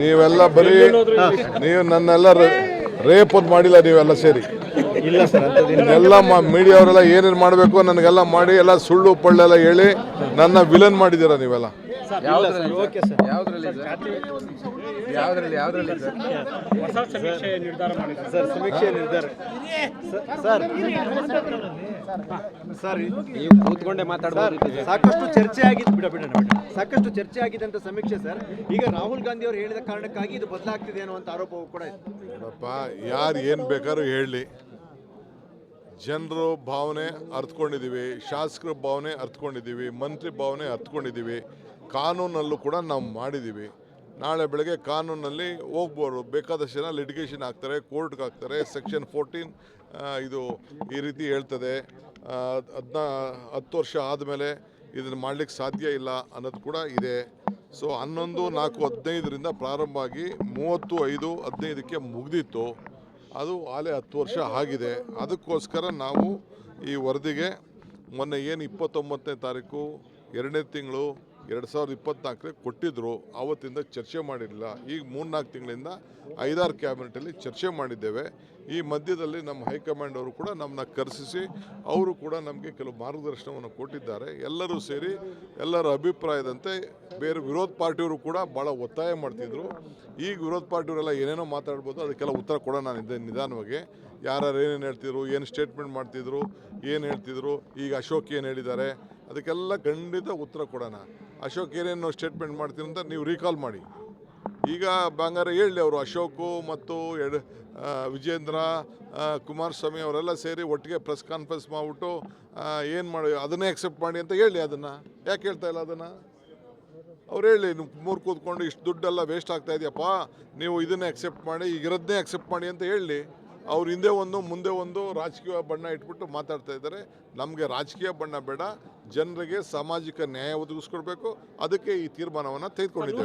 ನೀವೆಲ್ಲ ಬರೀ ನೀವು ನನ್ನೆಲ್ಲ ರೇಪ್ ಒಂದು ಮಾಡಿಲ್ಲ ನೀವೆಲ್ಲ ಸೇರಿ. ಇಲ್ಲ ಸರ್ ಅಂಥದ್ದೇನು ಎಲ್ಲ ಮೀಡಿಯಾ ಅವರೆಲ್ಲ ಏನೇನು ಮಾಡಬೇಕು ನನಗೆಲ್ಲ ಮಾಡಿ ಎಲ್ಲ ಸುಳ್ಳು ಪಳ್ಳೆಲ್ಲ ಹೇಳಿ ನನ್ನ ವಿಲನ್ ಮಾಡಿದ್ದೀರ ನೀವೆಲ್ಲ? Okay sir. ನೀವು ಕೂತ್ಕೊಂಡೆ ಮಾತಾಡ್ಬೋದು. ಸಾಕಷ್ಟು ಚರ್ಚೆ ಆಗಿದೆ ಬಿಡ ಬಿಡೋಣ ಬಿಡ. ಸಾಕಷ್ಟು ಚರ್ಚೆ ಆಗಿದೆ ಅಂತ ಸಮೀಕ್ಷೆ ಸರ್. ಈಗ ರಾಹುಲ್ ಗಾಂಧಿ ಅವರು ಹೇಳಿದ ಕಾರಣಕ್ಕಾಗಿ ಇದು ಬದಲಾಗ್ತಿದೆ ಅನ್ನುವಂತ ಆರೋಪವೂ ಕೂಡ ನೋಡಪ್ಪ ಯಾರು ಏನು ಬೇಕಾದ್ರೂ ಹೇಳಲಿ ಜನರು ಭಾವನೆ ಅರ್ಥಕೊಂಡಿದ್ದೀವಿ ಶಾಸಕರ ಭಾವನೆ ಅರ್ಥಕೊಂಡಿದ್ದೀವಿ ಮಂತ್ರಿ ಭಾವನೆ ಅರ್ಥಕೊಂಡಿದ್ದೀವಿ ಕಾನೂನಲ್ಲೂ ಕೂಡ ನಾವು ಮಾಡಿದ್ದೀವಿ ನಾಳೆ ಬೆಳಗ್ಗೆ ಕಾನೂನಲ್ಲಿ ಹೋಗ್ಬೋದು. ಬೇಕಾದಷ್ಟು ಜನ ಲಿಟಿಗೇಷನ್ ಹಾಕ್ತಾರೆ ಕೋರ್ಟ್ಗೆ ಹಾಕ್ತಾರೆ. ಸೆಕ್ಷನ್ ಫೋರ್ಟೀನ್ ಇದು ಈ ರೀತಿ ಹೇಳ್ತದೆ. ಅದನ್ನ ಹತ್ತು ವರ್ಷ ಆದಮೇಲೆ ಇದನ್ನು ಮಾಡಲಿಕ್ಕೆ ಸಾಧ್ಯ ಇಲ್ಲ ಅನ್ನೋದು ಕೂಡ ಇದೆ. ಸೊ ಹನ್ನೊಂದು, ನಾಲ್ಕು, ಹದಿನೈದರಿಂದ ಪ್ರಾರಂಭ ಆಗಿ ಮೂವತ್ತು, ಐದು, ಹದಿನೈದಕ್ಕೆ ಮುಗಿದಿತ್ತು. ಅದು ಆಲೆ ಹತ್ತು ವರ್ಷ ಆಗಿದೆ. ಅದಕ್ಕೋಸ್ಕರ ನಾವು ಈ ವರದಿಗೆ ಮೊನ್ನೆ ಏನು ಇಪ್ಪತ್ತೊಂಬತ್ತನೇ ತಾರೀಕು, ಎರಡನೇ ತಿಂಗಳು ಎರಡು ಸಾವಿರದ ಇಪ್ಪತ್ನಾಲ್ಕರಲ್ಲಿ ಕೊಟ್ಟಿದ್ದರು ಆವತ್ತಿಂದ ಚರ್ಚೆ ಮಾಡಿರಲಿಲ್ಲ. ಈಗ ಮೂರ್ನಾಲ್ಕು ತಿಂಗಳಿಂದ ಐದಾರು ಕ್ಯಾಬಿನೆಟಲ್ಲಿ ಚರ್ಚೆ ಮಾಡಿದ್ದೇವೆ. ಈ ಮಧ್ಯದಲ್ಲಿ ನಮ್ಮ ಹೈಕಮಾಂಡ್ ಅವರು ಕೂಡ ನಮ್ಮನ್ನ ಕರೆಸಿಸಿ, ಅವರು ಕೂಡ ನಮಗೆ ಕೆಲವು ಮಾರ್ಗದರ್ಶನವನ್ನು ಕೊಟ್ಟಿದ್ದಾರೆ. ಎಲ್ಲರೂ ಸೇರಿ ಎಲ್ಲರ ಅಭಿಪ್ರಾಯದಂತೆ ಬೇರೆ ವಿರೋಧ ಪಾರ್ಟಿಯವರು ಕೂಡ ಭಾಳ ಒತ್ತಾಯ ಮಾಡ್ತಿದ್ರು. ಈಗ ವಿರೋಧ ಪಾರ್ಟಿಯವರೆಲ್ಲ ಏನೇನೋ ಮಾತಾಡ್ಬೋದು, ಅದಕ್ಕೆಲ್ಲ ಉತ್ತರ ಕೊಡೋಣ ನಾನು ಇದ್ದೆ ನಿಧಾನವಾಗಿ. ಯಾರು ಏನೇನು ಹೇಳ್ತಿದ್ರು, ಏನು ಸ್ಟೇಟ್ಮೆಂಟ್ ಮಾಡ್ತಿದ್ರು, ಏನು ಹೇಳ್ತಿದ್ರು, ಈಗ ಅಶೋಕ್ ಏನು ಹೇಳಿದ್ದಾರೆ ಅದಕ್ಕೆಲ್ಲ ಖಂಡಿತ ಉತ್ತರ ಕೊಡೋಣ. ಅಶೋಕ್, ಏನೇನು ಸ್ಟೇಟ್ಮೆಂಟ್ ಮಾಡ್ತೀನಿ ಅಂತ ನೀವು ರೀಕಾಲ್ ಮಾಡಿ. ಈಗ ಬಂಗಾರ ಹೇಳಿ ಅವರು, ಅಶೋಕು ಮತ್ತು ಎಡ್ ವಿಜೇಂದ್ರ ಕುಮಾರಸ್ವಾಮಿ ಅವರೆಲ್ಲ ಸೇರಿ ಒಟ್ಟಿಗೆ ಪ್ರೆಸ್ ಕಾನ್ಫರೆನ್ಸ್ ಮಾಡಿಬಿಟ್ಟು ಏನು ಮಾಡಿ, ಅದನ್ನೇ ಅಕ್ಸೆಪ್ಟ್ ಮಾಡಿ ಅಂತ ಹೇಳಿ ಅದನ್ನು. ಯಾಕೆ ಹೇಳ್ತಾ ಇಲ್ಲ ಅದನ್ನು? ಅವ್ರು ಹೇಳಿ ನಿಮ್ಮ ಮೂರು ಕೂತ್ಕೊಂಡು ಇಷ್ಟು ದುಡ್ಡೆಲ್ಲ ವೇಸ್ಟ್ ಆಗ್ತಾ ಇದೆಯಪ್ಪ, ನೀವು ಇದನ್ನೇ ಅಕ್ಸೆಪ್ಟ್ ಮಾಡಿ ಈಗ ಇರೋದನ್ನೇ ಅಕ್ಸೆಪ್ಟ್ ಮಾಡಿ ಅಂತ ಹೇಳಿ. ಅವ್ರು ಹಿಂದೆ ಒಂದು ಮುಂದೆ ಒಂದು ರಾಜಕೀಯ ಬಣ್ಣ ಇಟ್ಬಿಟ್ಟು ಮಾತಾಡ್ತಾ ಇದ್ದಾರೆ ನಮಗೆ ರಾಜಕೀಯ ಬಣ್ಣ ಬೇಡ ಜನರಿಗೆ ಸಾಮಾಜಿಕ ನ್ಯಾಯ ಒದಗಿಸ್ಕೊಡ್ಬೇಕು ಅದಕ್ಕೆ ಈ ತೀರ್ಮಾನವನ್ನು ತೆಗೆದುಕೊಂಡಿದ್ದೇವೆ